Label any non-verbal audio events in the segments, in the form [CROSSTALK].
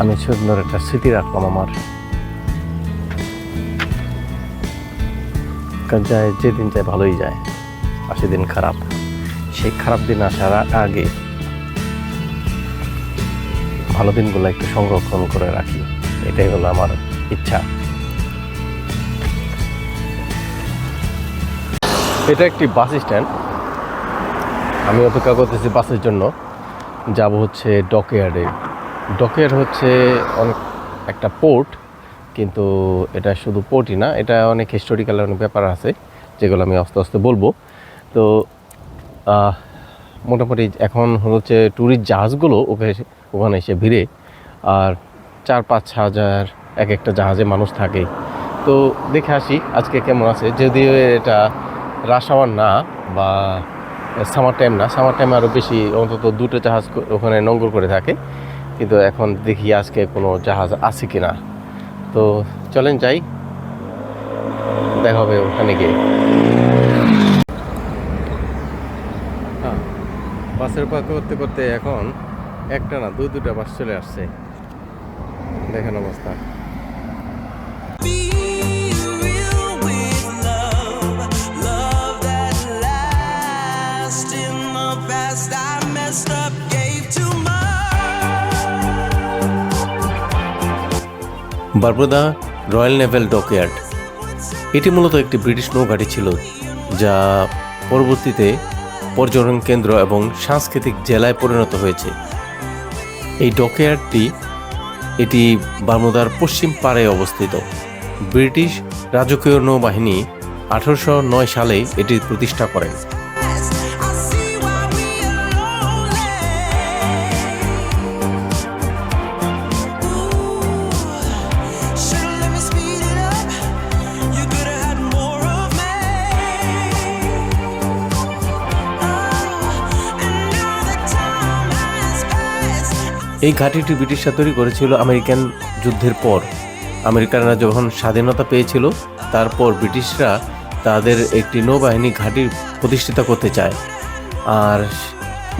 আমি সুন্দর একটা স্মৃতি রাখলাম আমার। যায় যেদিন যায় ভালোই যায়, আর সেদিন খারাপ। সেই খারাপ দিন আসার আগে ভালো দিনগুলো একটু সংরক্ষণ করে রাখি। এটাই হলো আমার ইচ্ছা। এটা একটি বাস স্ট্যান্ড। আমি অপেক্ষা করতেছি বাসের জন্য। যাব হচ্ছে ডকইয়ার্ডে ডকইয়ার্ড হচ্ছে অনেক একটা পোর্ট কিন্তু এটা শুধু পোর্টই না, এটা অনেক হিস্টোরিক্যাল অনেক ব্যাপার আছে, যেগুলো আমি আস্তে আস্তে বলব। তো মোটামুটি এখন হচ্ছে ট্যুরিস্ট জাহাজগুলো ওকে, ওখানে এসে ভিড়ে, আর চার পাঁচ হাজার এক একটা জাহাজে মানুষ থাকে। তো দেখে আসি আজকে কেমন আছে, যদিও এটা রাশ আওয়ার না, বা সামার টাইম না সামার টাইম আরও বেশি অন্তত দুটো জাহাজ ওখানে নোঙ্গর করে থাকে। কিন্তু এখন দেখি আজকে কোনো জাহাজ আছে কি না তো চলেন যাই। দেখা হবে ওখানে গিয়ে। হ্যাঁ বাসের পা করতে করতে এখন একটা না, দুই দুটা বাস চলে আসছে। দেখেন অবস্থা। Barbuda Royal Naval Dockyard. এটি মূলত একটি ব্রিটিশ নৌঘাঁটি ছিল, যা পরবর্তীতে পর্যটন কেন্দ্র এবং সাংস্কৃতিক জেলায় পরিণত হয়েছে। এই ডকইয়ার্ডটি এটি বারমুদার পশ্চিম পাড়ে অবস্থিত। ব্রিটিশ রাজকীয় নৌবাহিনী আঠারোশো নয় সালে এটি প্রতিষ্ঠা করেন। এই ঘাঁটিটি ব্রিটিশরা তৈরি করেছিল আমেরিকান যুদ্ধের পর। আমেরিকানরা যখন স্বাধীনতা পেয়েছিল, তারপর ব্রিটিশরা তাদের একটি নৌবাহিনী ঘাঁটি প্রতিষ্ঠিত করতে চায়। আর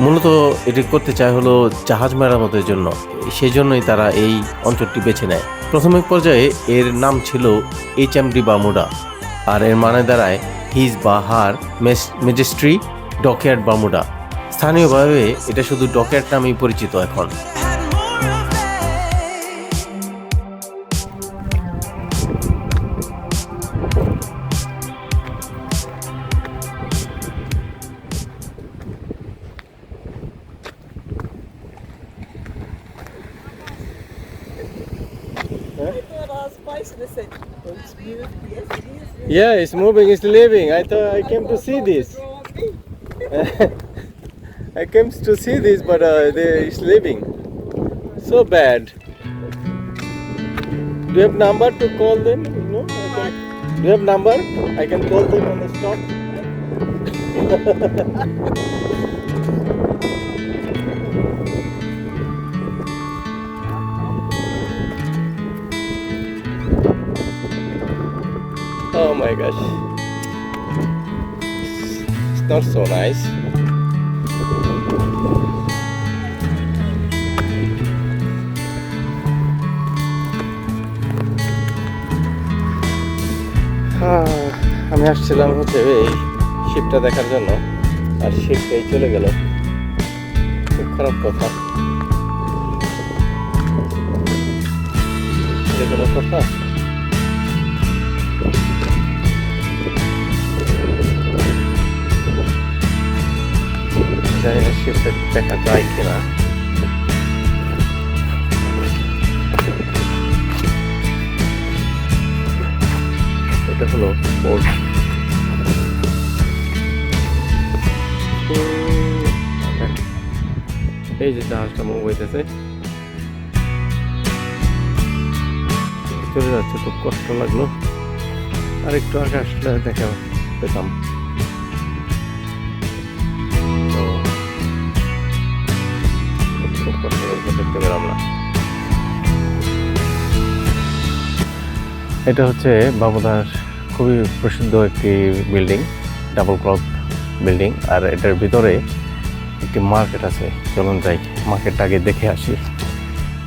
মূলত এটি করতে চায় হলো জাহাজ মেরামতের জন্য। সেই জন্যই তারা এই অঞ্চলটি বেছে নেয়। প্রাথমিক পর্যায়ে এর নাম ছিল এইচ এম ডি বামুডা, আর এর মানে দাঁড়ায় হিজ বা হার মেজেস্ট্রি ডকয়ার্ড বামুডা। স্থানীয়ভাবে এটা শুধু ডকয়ার্ড নামেই পরিচিত এখন। Yeah, it's moving, it's living. I thought I came to see this. [LAUGHS] I came to see this, but uh, they, it's living. So bad. Do you have number to call them? Can, do you have number? I can call them on the stop. [LAUGHS] Gosh. It's not so nice. আহ, আমি আসছিলাম হচ্ছে এই শিপটা দেখার জন্য আর শিপটাই চলে গেল খুব খারাপ কথা কথা জানি না শিপটা দেখা যায় কিনা। এটা হলো পোর্ট এই যে জাহাজটা মুভ হইতেছে। চলে যাচ্ছে, খুব কষ্ট লাগল। আর একটু আগে আসলে দেখা পেতাম দেখতে পেলাম না। এটা হচ্ছে বাবুদার খুবই প্রসিদ্ধ একটি বিল্ডিং, ডাবল ক্লক বিল্ডিং, আর এটার ভিতরে একটি মার্কেট আছে। চলুন যাই, মার্কেটটা আগে দেখে আসি।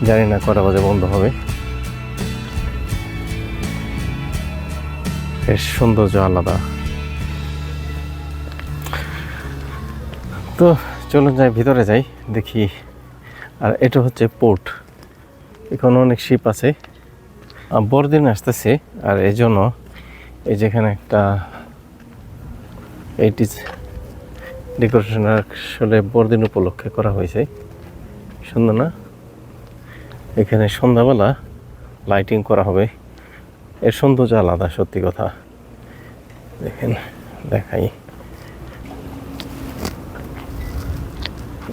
জানি না কটা বাজে বন্ধ হবে। এর সৌন্দর্য আলাদা। তো চলুন যাই, ভিতরে যাই, দেখি আর এটা হচ্ছে পোর্ট। এখানে অনেক শিপ আছে। বড়দিন আসতেছে, আর এই জন্য এই যেখানে একটা এইটিস ডেকোরেশন আসলে বড়দিন উপলক্ষে করা হয়েছে। সুন্দর না? এখানে সন্ধ্যাবেলা লাইটিং করা হবে। এর সৌন্দর্য আলাদা, সত্যি কথা। দেখেন, দেখাই।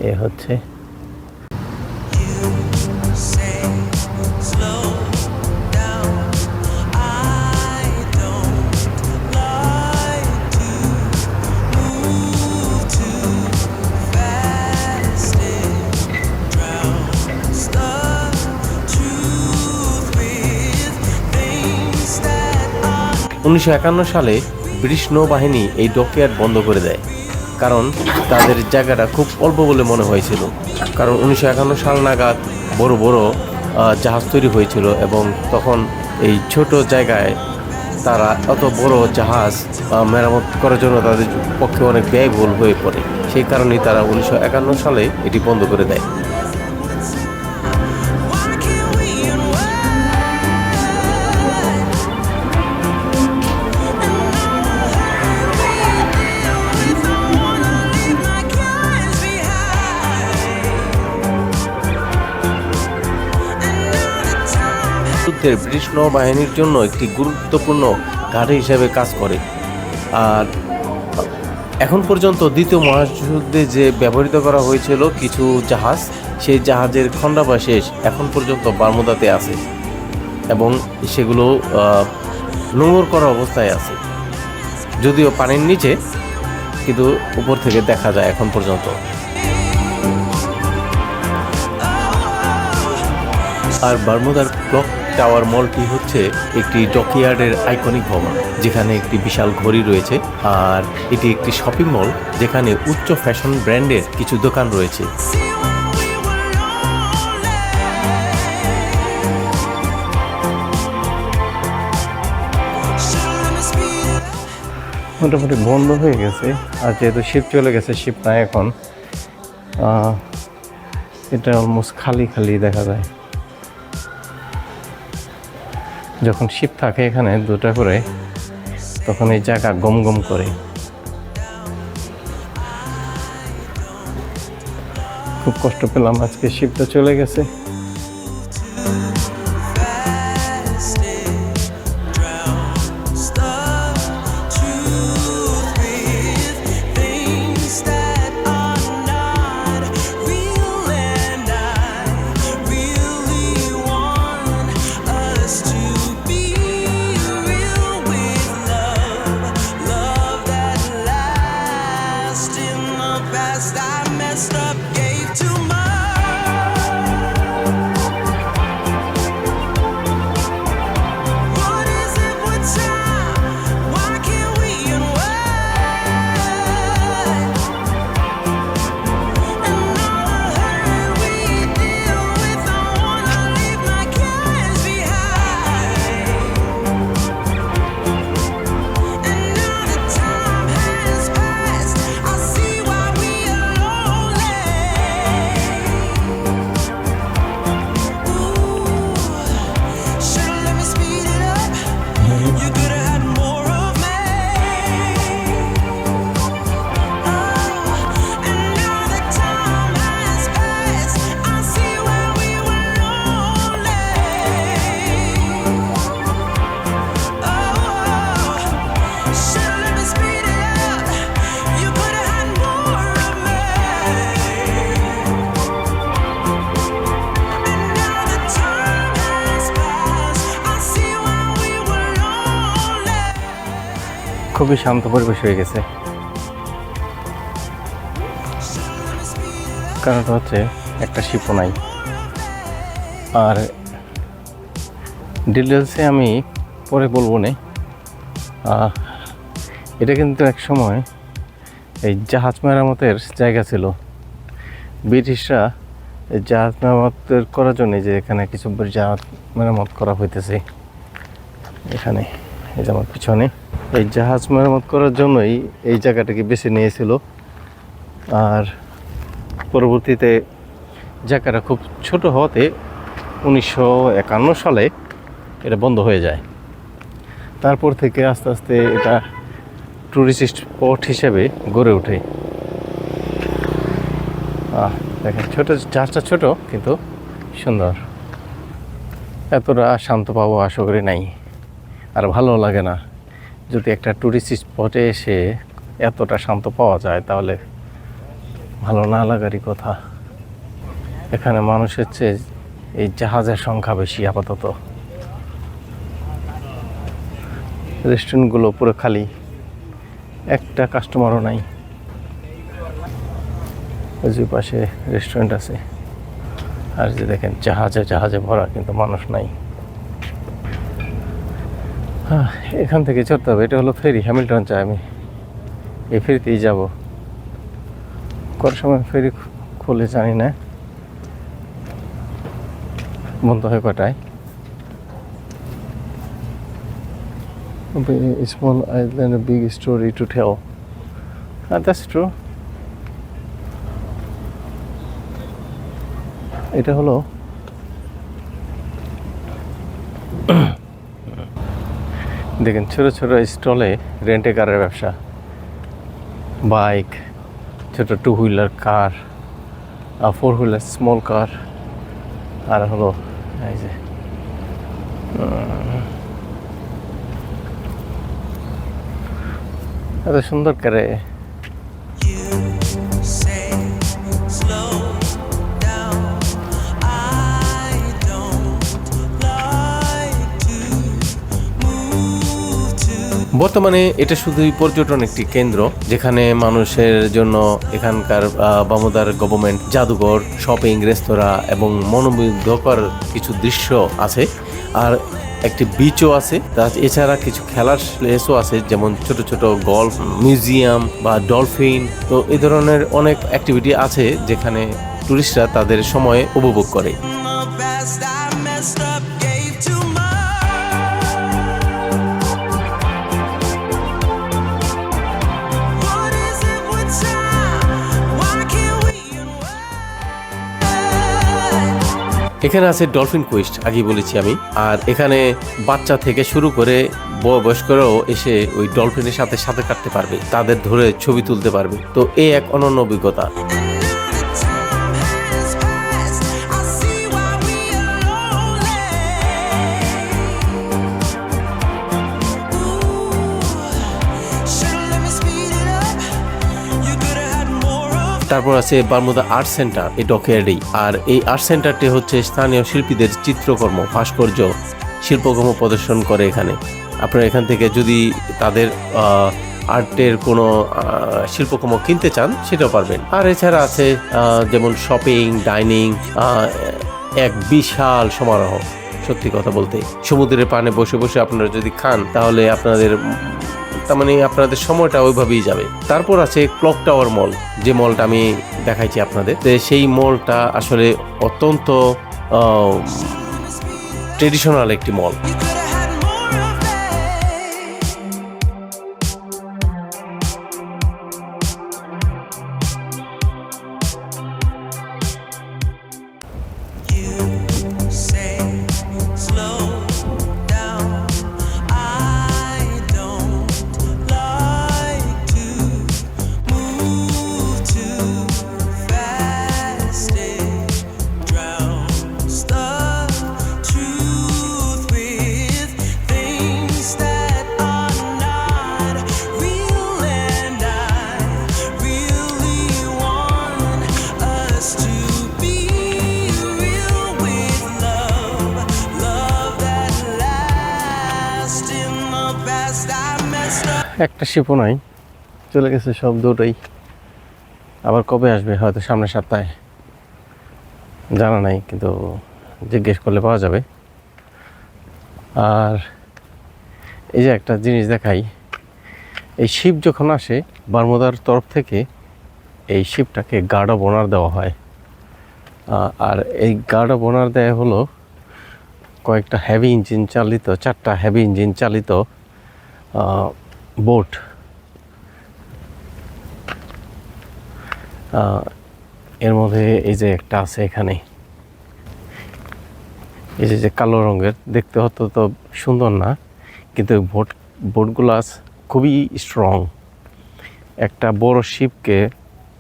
এ হচ্ছে উনিশশো একান্ন সালে ব্রিটিশ নৌবাহিনী এই ডকইয়ার্ড বন্ধ করে দেয়, কারণ তাদের জায়গাটা খুব অল্প বলে মনে হয়েছিল। কারণ উনিশশো একান্ন সাল নাগাদ বড় বড় জাহাজ তৈরি হয়েছিল এবং তখন এই ছোট জায়গায় তারা অত বড় জাহাজ মেরামত করার জন্য তাদের পক্ষে অনেক ব্যয়বহুল হয়ে পড়ে। সেই কারণেই তারা উনিশশো একান্ন সালে এটি বন্ধ করে দেয়। যুদ্ধের ব্রিটিশ নৌবাহিনীর জন্য একটি গুরুত্বপূর্ণ ঘাঁটি হিসেবে কাজ করে। আর এখন পর্যন্ত দ্বিতীয় মহাযুদ্ধে যে ব্যবহৃত করা হয়েছিল কিছু জাহাজ, সেই জাহাজের খণ্ডাবশেষ এখন পর্যন্ত বারমুদাতে আছে এবং সেগুলো নোংর করা অবস্থায় আছে। যদিও পানির নিচে, কিন্তু উপর থেকে দেখা যায় এখন পর্যন্ত। আর বারমুদার ক্লক টাওয়ার মলটি হচ্ছে একটি ডকইয়ার্ডের আইকনিক ভবন, যেখানে একটি বিশাল ঘড়ি রয়েছে আর এটি একটি শপিং মল, যেখানে উচ্চ ফ্যাশন ব্র্যান্ডের কিছু দোকান রয়েছে। মোটামুটি বন্ধ হয়ে গেছে, আর যেহেতু শিপ চলে গেছে শিপ নাই এখন এটা অলমোস্ট খালি খালি দেখা যায়। যখন শীত থাকে এখানে দুটা করে, তখন এই জায়গা গম গম করে। খুব কষ্ট পেলাম, আজকে শীতটা চলে গেছে। Up, খুবই শান্ত পরিবেশ হয়ে গেছে। কারণটা হচ্ছে একটা শিপও নাই। আর ডিটেলসে আমি পরে বলব না। এটা কিন্তু এক সময় এই জাহাজ মেরামতের জায়গা ছিল। ব্রিটিশরা এই জাহাজ মেরামতের করার জন্য যে এখানে কিছু জাহাজ মেরামত করা হইতেছে। এখানে, এই যে আমার পিছনে। এই জাহাজ মেরামত করার জন্যই এই জায়গাটাকে বেছে নিয়েছিল। আর পরবর্তীতে জায়গাটা খুব ছোট হওয়াতে উনিশশো একান্ন সালে এটা বন্ধ হয়ে যায়। তারপর থেকে আস্তে আস্তে এটা ট্যুরিস্ট স্পট হিসেবে গড়ে ওঠে। দেখেন, ছোট জাহাজটা ছোট, কিন্তু সুন্দর। এতটা শান্ত পাবো আশা করি নাই। আর ভালো লাগে না। যদি একটা ট্যুরিস্ট স্পটে এসে এতটা শান্ত পাওয়া যায়, তাহলে ভালো না লাগারই কথা। এখানে মানুষের চেয়ে এই জাহাজের সংখ্যা বেশি আপাতত। রেস্টুরেন্টগুলো পুরো খালি। একটা কাস্টমারও নাই। ওই পাশে রেস্টুরেন্ট আছে। আর যে দেখেন, জাহাজে জাহাজে ভরা কিন্তু মানুষ নাই। হ্যাঁ, এখান থেকে চড়তে হবে। এটা হলো ফেরি হ্যামিল্টন চাই আমি। এই ফেরিতেই যাব। কত সময় ফেরি খুলে জানি না। বন্ধ হয়ে কটায়? Small island, a big story to tell. Uh, that's এটা হলো দেখেন, ছোট ছোট স্টলে রেন্টে কারের ব্যবসা। বাইক, ছোট টু হুইলার কার আর ফোর হুইলার স্মল কার আর হলো, এই যে এত সুন্দর করে বর্তমানে এটা শুধুই পর্যটন একটি কেন্দ্র, যেখানে মানুষের জন্য এখানকার বামুদার গভর্নমেন্ট জাদুঘর শপিং রেস্তোরাঁ এবং মনোমুগ্ধকর কিছু দৃশ্য আছে। আর একটি বিচও আছে। তা এছাড়া কিছু খেলার প্লেসও আছে, যেমন ছোট ছোট গল্ফ মিউজিয়াম বা ডলফিন তো এ ধরনের অনেক অ্যাক্টিভিটি আছে, যেখানে টুরিস্টরা তাদের সময় উপভোগ করে। এখানে আছে ডলফিন কুইস্ট আগে বলেছি আমি। আর এখানে বাচ্চা থেকে শুরু করে বয়- বয়স্করাও এসে ওই ডলফিনের সাথে সাথে কাটতে পারবে, তাদের ধরে ছবি তুলতে পারবে। তো এ এক অনন্য অভিজ্ঞতা। তারপর আছে বারমুদা আর্ট সেন্টার, এই ডকইয়ার্ডেই। আর এই আর্ট সেন্টারটি হচ্ছে স্থানীয় শিল্পীদের চিত্রকর্ম, ভাস্কর্য, শিল্পকর্ম প্রদর্শন করে এখানে। আপনারা এখান থেকে যদি তাদের আর্টের কোনো শিল্পকর্ম কিনতে চান, সেটাও পারবেন। আর এছাড়া আছে যেমন শপিং, ডাইনিং এক বিশাল সমারোহ, সত্যি কথা বলতে। সমুদ্রের পানে বসে বসে আপনারা যদি খান, তাহলে আপনাদের তার মানে আপনাদের সময়টা ওইভাবেই যাবে। তারপর আছে ক্লক টাওয়ার মল যে মলটা আমি দেখাইছি আপনাদের। সেই মলটা আসলে অত্যন্ত ট্রেডিশনাল একটি মল একটা শিপও নাই। চলে গেছে সব দুটোই। আবার কবে আসবে হয়তো সামনের সপ্তাহে? জানা নাই, কিন্তু জিজ্ঞেস করলে পাওয়া যাবে। আর এই যে একটা জিনিস দেখাই, এই শিপ যখন আসে, বারমুদার তরফ থেকে এই শিপটাকে গার্ড অফ অনার দেওয়া হয়। আর এই গার্ড অফ অনার দেয় হলো কয়েকটা হেভি ইঞ্জিন চালিত, চারটা হেভি ইঞ্জিন চালিত বোট। এর মধ্যে এই যে একটা আছে এখানে। এই যে যে কালো রঙের, দেখতে হতো তো সুন্দর না, কিন্তু বোট, বোটগুলো খুবই স্ট্রং একটা বড় শিপকে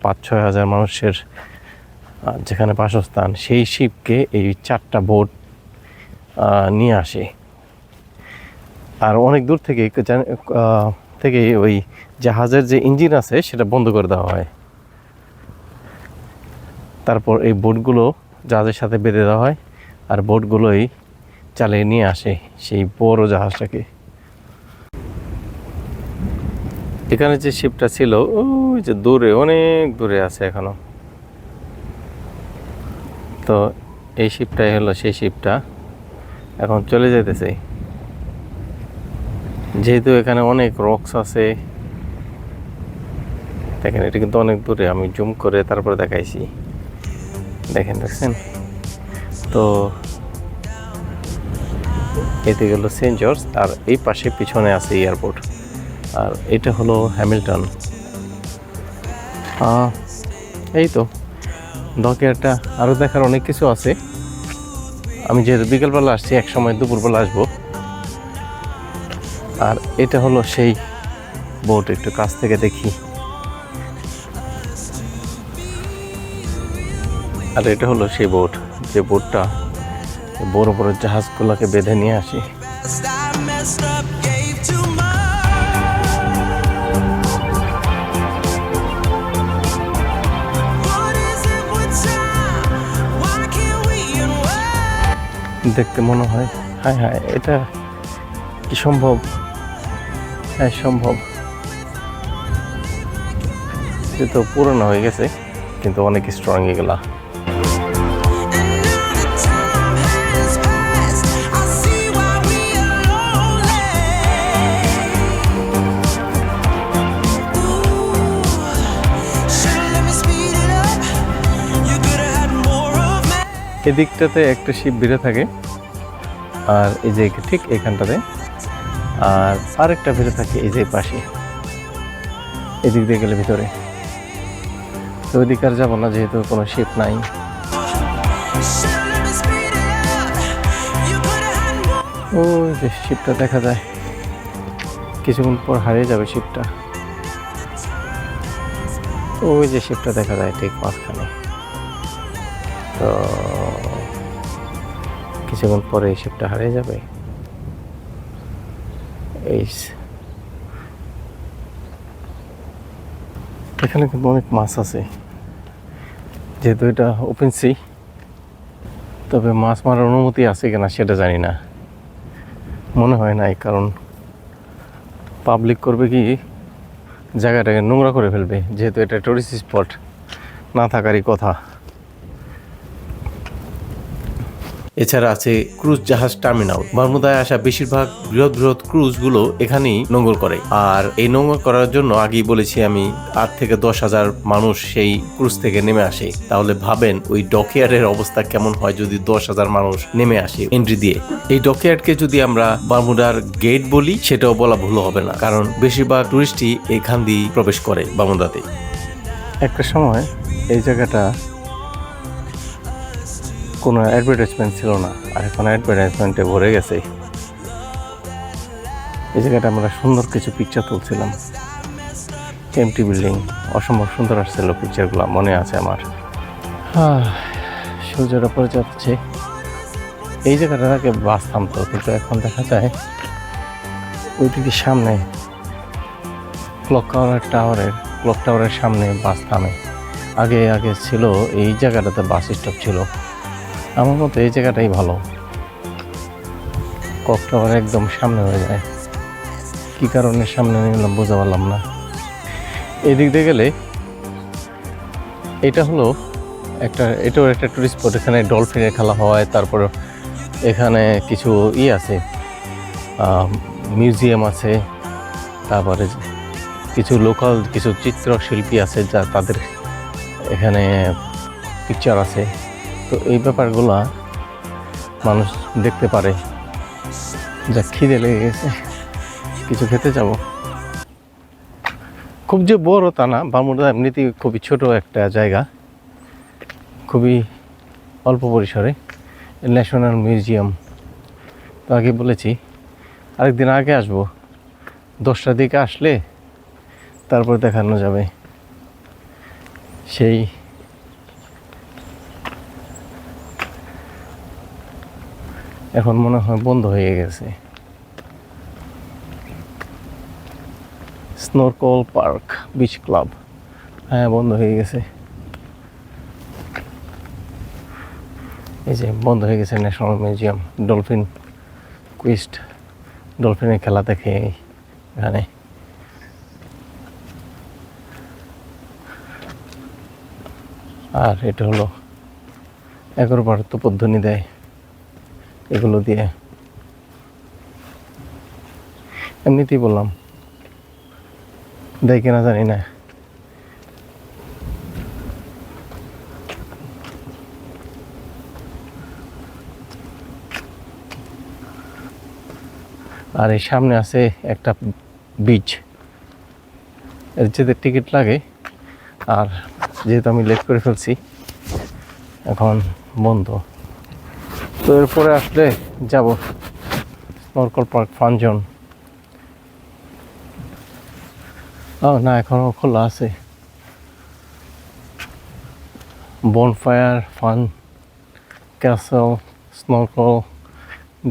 পাঁচ ছয় হাজার মানুষের যেখানে বাসস্থান, সেই শিপকে এই চারটা বোট নিয়ে আসে। আর অনেক দূর থেকে থেকে ওই জাহাজের যে ইঞ্জিন আছে, সেটা বন্ধ করে দেওয়া হয়। তারপর এই বোটগুলো জাহাজের সাথে বেঁধে দেওয়া হয় আর বোটগুলোই চালিয়ে নিয়ে আসে সেই বড় জাহাজটাকে। এখানে যে শিপটা ছিল, ওই যে দূরে, অনেক দূরে আছে এখনও। তো এই শিপটাই হলো সেই শিপটা এখন চলে যেতেছে যেহেতু এখানে অনেক রক্স আছে, দেখেন এটা কিন্তু অনেক দূরে, আমি জুম করে তারপরে দেখাইছি। দেখেন, দেখছেন? তো এতে গেল সেন্ট জর্জ, আর এই পাশে পিছনে আছে এয়ারপোর্ট। আর এটা হলো হ্যামিল্টন। এই তো। ডকেয়ারটা আরও দেখার অনেক কিছু আছে। আমি যেহেতু বিকেলবেলা আসছি এক সময় দুপুরবেলা আসব। আর এটা হলো সেই বোট, একটু কাছ থেকে দেখি আর এটা হলো সেই বোট, যে বোটটা বড় বড় জাহাজগুলোকে বেঁধে নিয়ে আসে? দেখতে মনে হয় হ্যাঁ হ্যাঁ এটা কি সম্ভব হ্যাঁ সম্ভব। সে তো পুরনো হয়ে গেছে, কিন্তু অনেক স্ট্রং এগুলা। এদিকটাতে একটা শিব ভিড়ে থাকে, আর এই যে ঠিক এখানটাতে আর আরেকটা বেড়ে থাকে এই যে পাশে। এদিক দিয়ে গেলে ভিতরে। তো ওইদিক আর যাব না, যেহেতু কোনো শিপ নাই. ওই যে শিপটা দেখা যায়। কিছুক্ষণ পর হারিয়ে যাবে শিপটা ওই যে শিপটা দেখা যায় ঠিক মাঝখানে। তো কিছুক্ষণ পরে এই শিপটা হারিয়ে যাবে। এই এখানে কিন্তু অনেক মাছ আছে। যেহেতু এটা ওপেন সি তবে মাছ মারার অনুমতি আছে কিনা সেটা জানি না। মনে হয় নাই, কারণ পাবলিক করবে কি জায়গাটাকে নোংরা করে ফেলবে, যেহেতু এটা টুরিস্ট স্পট না থাকারই কথা। এছাড়া আছে ক্রুজ জাহাজ টার্মিনাল। বারমুদায় আসা বেশিরভাগ বৃহৎ বৃহৎ ক্রুজগুলো এখানেই নোঙর করে। আর এই নোঙর করার জন্য আগেই বলেছি আমি, আট থেকে দশ হাজার মানুষ সেই ক্রুজ থেকে নেমে আসে। তাহলে ভাবেন ওই ডকইয়ার্ডের অবস্থা কেমন হয় যদি দশ হাজার মানুষ নেমে আসে এন্ট্রি দিয়ে। এই ডকইয়ার্ডকে যদি আমরা বারমুদার গেট বলি, সেটাও বলা ভুল হবে না। কারণ বেশিরভাগ টুরিস্টই এখান দিয়ে প্রবেশ করে বারমুদাতে। একটা সময় এই জায়গাটা কোনো অ্যাডভার্টাইজমেন্ট ছিল না, আর এখন অ্যাডভার্টাইজমেন্টে ভরে গেছে। এই জায়গাটা আমরা সুন্দর কিছু পিকচার তুলছিলাম। এমটি বিল্ডিং অসম্ভব সুন্দর আসছিল পিকচারগুলো মনে আছে আমার। হ্যাঁ সূর্যের ওপরে যাচ্ছে। এই জায়গাটা আগে বাস থামতো, কিন্তু এখন দেখা যায় ওইদিকে সামনে ক্লক টাওয়ার টাওয়ারের ক্লক টাওয়ারের সামনে বাস থামে। আগে আগে ছিল, এই জায়গাটাতে বাস স্টপ ছিল। আমার মতে এই জায়গাটাই ভালো। টাওয়ার একদম সামনে হয়ে যায়। কী কারণে সামনে নিলাম বোঝা পারলাম না। এদিক দিয়ে গেলে এটা হলো একটা, এটাও একটা টুরিস্ট স্পট এখানে ডলফিনের খেলা হয়, তারপর এখানে কিছু ই আছে মিউজিয়াম আছে, তারপরে কিছু লোকাল কিছু চিত্রশিল্পী আছে, যা তাদের এখানে পিকচার আছে। তো এই ব্যাপারগুলো মানুষ দেখতে পারে। যা খিদে লেগে গেছে, কিছু খেতে যাব। খুব যে বড় তা না বামুড়া এমনিতেই খুবই ছোট একটা জায়গা। খুবই অল্প পরিসরে, ন্যাশনাল মিউজিয়াম। তো আগে বলেছি, আরেকদিন আগে আসব। দশটার দিকে আসলে তারপর দেখানো যাবে। সেই এখন মনে হয় বন্ধ হয়ে গেছে। স্নোরকল পার্ক বিচ ক্লাব হ্যাঁ বন্ধ হয়ে গেছে। এই যে বন্ধ হয়ে গেছে ন্যাশনাল মিউজিয়াম ডলফিন কুইস্ট ডলফিনের খেলা দেখে এখানে। আর এটা হলো এগারো বার তো পদ্ধতি দেয়। এগুলো দিয়ে। এমনিতেই বললাম। দেয় কিনা জানি না। আর এই সামনে আছে একটা বীজ এর যেতে টিকিট লাগে, আর যেহেতু আমি লেট করে ফেলছি, এখন বন্ধ। তো এরপরে আসলে যাব স্নরকল পার্ক ফানজন ও, না এখনও খোলা আছে। Bonfire fun castle snorkel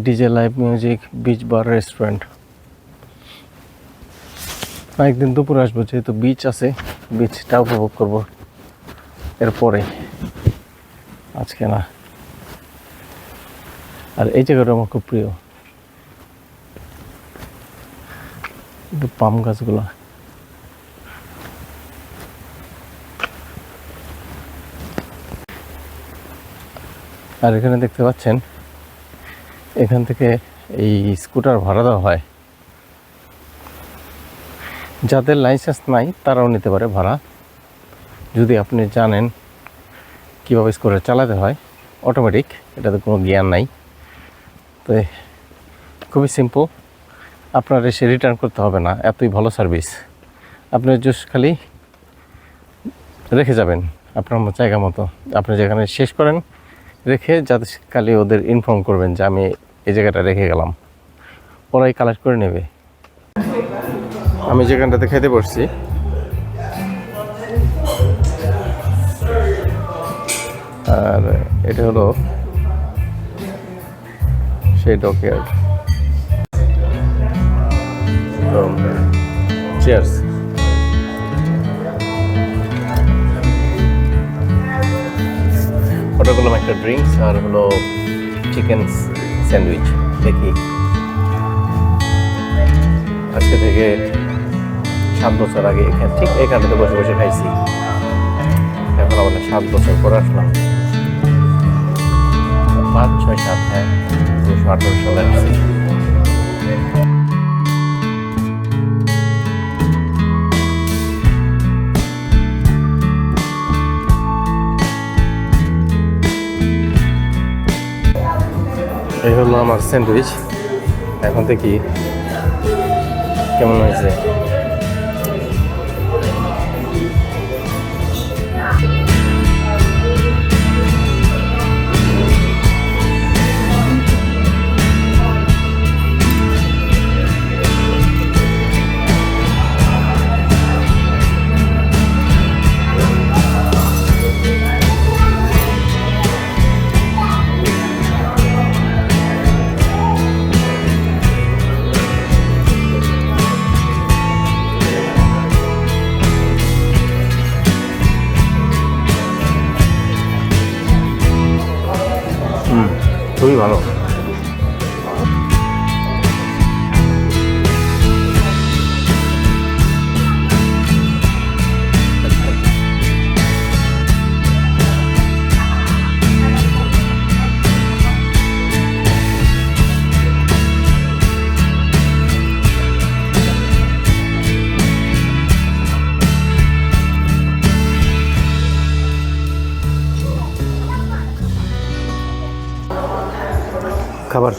DJ live music beach bar restaurant একদিন দুপুরে আসব, যেহেতু বিচ আছে বিচটা উপভোগ করব। এরপরে। আজকে না। আর এই জায়গাটা আমার খুব প্রিয়। পাম গাছগুলা। আর এখানে দেখতে পাচ্ছেন, এখান থেকে এই স্কুটার ভাড়া দেওয়া হয়। যাদের লাইসেন্স নাই, তারাও নিতে পারে ভাড়া। যদি আপনি জানেন কীভাবে স্কুটার চালাতে হয় অটোমেটিক এটাতে কোনো জ্ঞান নাই। তো খুবই সিম্পল আপনার এসে রিটার্ন করতে হবে না, এতই ভালো সার্ভিস আপনি জুস খালি রেখে যাবেন আপনার জায়গা মতো। আপনি যেখানে শেষ করেন, রেখে যাতে খালি ওদের ইনফর্ম করবেন যে আমি এই জায়গাটা রেখে গেলাম। ওরাই কালেক্ট করে নেবে। আমি যেখানটাতে খেতে বসছি, আর এটা হলো সেই ডকইয়ার্ড চেয়ার্স অর্ডার করলাম একটা ড্রিঙ্কস আর হলো চিকেন স্যান্ডউইচ দেখি। আজকে থেকে সাত বছর আগে এখানে, ঠিক এখানটাতে বসে বসে খাইছি। এখন আমাদের সাত বছর পরে আসলাম পাঁচ, ছয়, সাত হ্যাঁ। আঠারো এই হলো আমার স্যান্ডউইচ। এখন থেকে কেমন হয়েছে। খুবই ভালো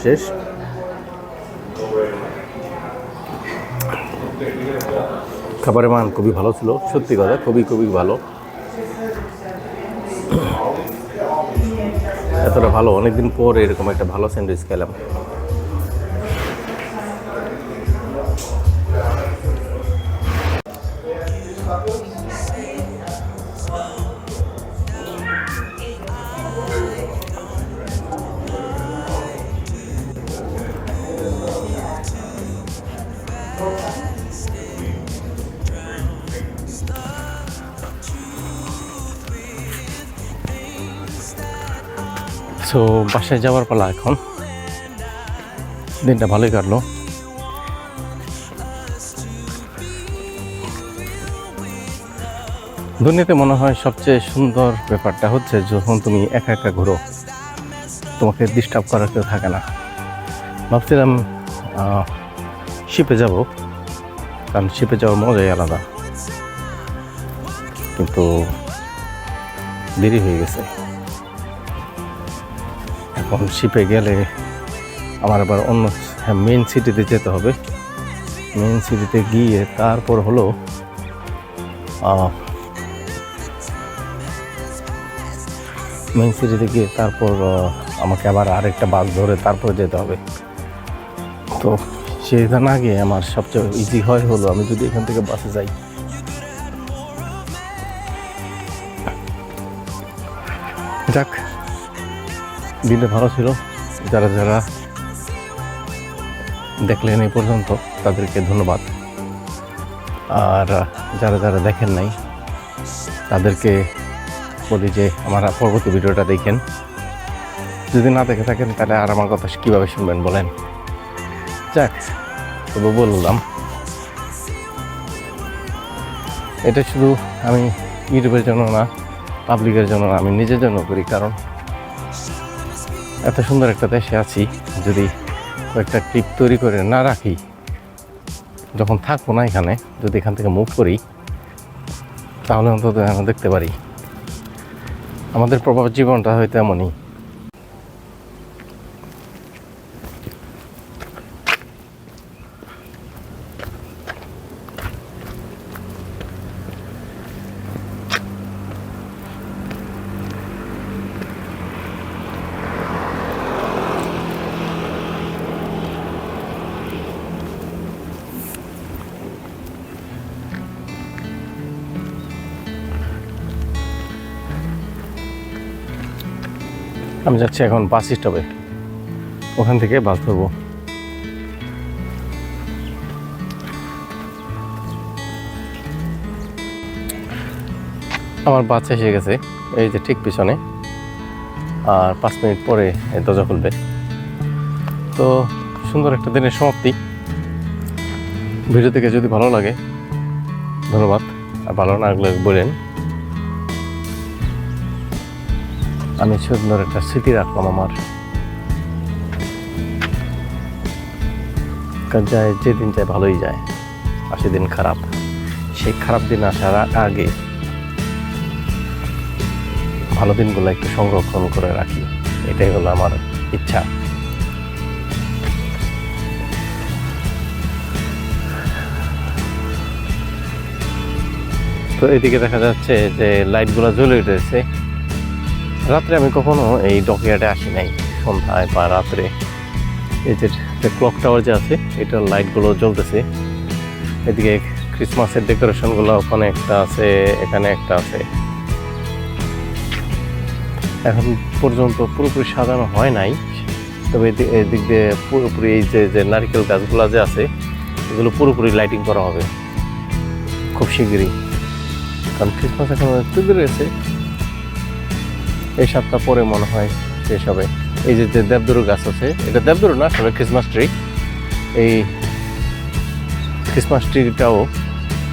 শেষ। খাবারের মান খুবই ভালো ছিল, সত্যি কথা, খুবই খুবই ভালো। এতটা ভালো, অনেকদিন পর এরকম একটা ভালো স্যান্ডউইচ খেলাম। সো বাসায় যাওয়ার পালা এখন। দিনটা ভালোই কাটলো। দুনিয়াতে মনে হয় সবচেয়ে সুন্দর ব্যাপারটা হচ্ছে, যখন তুমি একা একা ঘুরো, তোমাকে ডিস্টার্ব করার কেউ থাকে না। ভাবছিলাম শিপে যাব, কারণ শিপে যাওয়ার মজাই আলাদা। কিন্তু দেরি হয়ে গেছে। এখন শিপে গেলে আমার আবার অন্য হ্যাঁ মেন সিটিতে যেতে হবে। মেন সিটিতে গিয়ে তারপর হলো মেন সিটিতে গিয়ে তারপর আমাকে আবার আরেকটা বাস ধরে তারপর যেতে হবে। তো সেটা না গিয়ে আমার সবচেয়ে ইজি হয় হলো, আমি যদি এখান থেকে বাসে যাই। যাক দিনটা ভালো ছিল। যারা যারা দেখলেন এই পর্যন্ত, তাদেরকে ধন্যবাদ। আর যারা যারা দেখেন নাই, তাদেরকে বলি যে, আমার পরবর্তী ভিডিওটা দেখেন। যদি না দেখে থাকেন, তাহলে আর আমার কথা কীভাবে শুনবেন বলেন? যাক, তবু বললাম। এটা শুধু আমি ইউটিউবের জন্য না পাবলিকের জন্য না, আমি নিজের জন্য করি, কারণ এত সুন্দর একটা দেশে আছি, যদি কয়েকটা ট্রিপ তৈরি করে না রাখি, যখন থাকব না এখানে, যদি এখান থেকে মুভ করি, তাহলে অন্তত আমরা দেখতে পারি। আমাদের প্রভাব জীবনটা হয়তো এমনই আমি যাচ্ছি এখন বাস স্টপে ওখান থেকে বাস ধরবো। আমার বাস এসে গেছে, এই যে ঠিক পিছনে। আর পাঁচ মিনিট পরে দরজা খুলবে। তো সুন্দর একটা দিনের সমাপ্তি। ভিডিও থেকে যদি ভালো লাগে, ধন্যবাদ। আর ভালো না লাগলে বলেন। আমি সুন্দর একটা স্মৃতি রাখলাম আমার। যায় যেদিন যায় ভালোই যায়, আর সেদিন খারাপ। সেই খারাপ দিন আসার আগে ভালো দিনগুলো একটু সংরক্ষণ করে রাখি। এটাই হলো আমার ইচ্ছা। তো এদিকে দেখা যাচ্ছে যে লাইটগুলো জ্বলে উঠেছে। রাত্রে আমি কখনো এই ডকইয়ার্ডে আসি নাই। সন্ধ্যায় বা রাত্রে এই যে ক্লক টাওয়ার যে আছে, এটার লাইটগুলো জ্বলতেছে। এদিকে ক্রিসমাসের ডেকোরেশনগুলো ওখানে একটা আছে, এখানে একটা আছে। এখন পর্যন্ত পুরোপুরি সাজানো হয় নাই। তবে এদি- এদিক দিয়ে পুরোপুরি এই যে যে নারকেল গাছগুলো যে আছে, এগুলো পুরোপুরি লাইটিং করা হবে। খুব শিগগিরই। কারণ ক্রিসমাস এখন একটু রয়েছে। এই সপ্তাহ পরে মনে হয় শেষ হবে। এই যে দেবদুরু গাছ আছে, এটা দেবদুরু না, আসলে ক্রিসমাস ট্রি এই ক্রিসমাস ট্রিটাও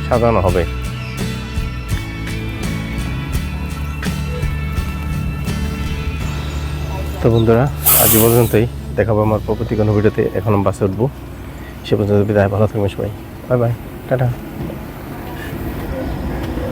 সাজানো হবে। তো বন্ধুরা, আজ পর্যন্তই। দেখাবো আমার পরবর্তী কোনো ভিডিওতে, এখন বাসে উঠবো। সে পর্যন্ত বিদায়, ভালো থাকবেন সবাই। Bye bye, tata.